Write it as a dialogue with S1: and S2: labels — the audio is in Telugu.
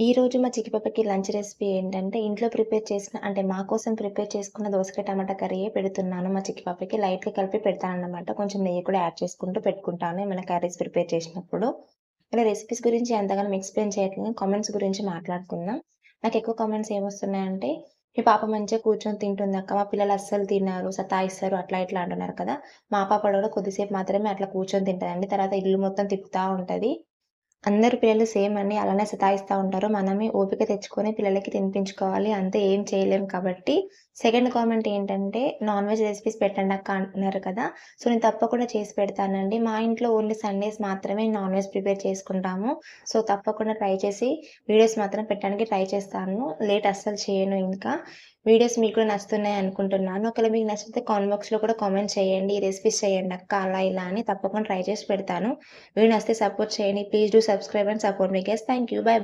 S1: ఈరోజు మా చిట్టి పాపకి లంచ్ రెసిపీ ఏంటంటే, ఇంట్లో ప్రిపేర్ చేసిన అంటే మా కోసం ప్రిపేర్ చేసుకున్న దోసకాయ టమాటా కర్రీయే పెడుతున్నాను మా చిట్టి పాపకి. లైట్‌గా కలిపి పెడతానమాట కొంచెం నెయ్యి కూడా యాడ్ చేసుకుంటూ పెట్టుకుంటాను ఏమైనా కర్రీస్ ప్రిపేర్ చేసినప్పుడు. ఇలా రెసిపీస్ గురించి ఎంతగానో ఎక్స్‌ప్లెయిన్ చేయట్లేదు. కామెంట్స్ గురించి మాట్లాడుకుందాం. నాకు ఎక్కువ కామెంట్స్ ఏమొస్తున్నాయంటే, "మీ పాప మంచిగా కూర్చొని తింటుంది అక్క మా పిల్లలు అస్సలు తిన్నారు సతాయిస్తారు" అట్లా ఇట్లా అంటున్నారు కదా! మా పాప కూడా కొద్దిసేపు మాత్రమే అట్లా కూర్చొని తింటుందండి తర్వాత ఇల్లు మొత్తం తిప్పుతా ఉంటుంది అందరు పిల్లలు సేమ్ అని అలానే సతాయిస్తూ ఉంటారు. మనమే ఓపిక తెచ్చుకొని పిల్లలకి తినిపించుకోవాలి. అంతే ఏం చేయలేం కాబట్టి. సెకండ్ కామెంట్ ఏంటంటే, "నాన్ వెజ్ రెసిపీస్ పెట్టండక్క" అంటున్నారు కదా! సో, నేను తప్పకుండా చేసి పెడతానండి. మా ఇంట్లో ఓన్లీ సండేస్ మాత్రమే నాన్ వెజ్ ప్రిపేర్ చేసుకుంటాము. సో, తప్పకుండా ట్రై చేసి వీడియోస్ మాత్రం పెట్టడానికి ట్రై చేస్తాను. లేట్ అస్సలు చేయను ఇంకా. వీడియోస్ మీకు కూడా నచ్చుతున్నాయి అనుకుంటున్నాను. ఒకవేళ మీకు నచ్చితే కామెంట్ బాక్స్‌లో కూడా కామెంట్ చేయండి. "ఈ రెసిపీస్ చేయండక్క" అలా ఇలా అని తప్పకుండా ట్రై చేసి పెడతాను. వీడియో నచ్చితే సపోర్ట్ చేయండి. Please do subscribe and support me guys thank you. Bye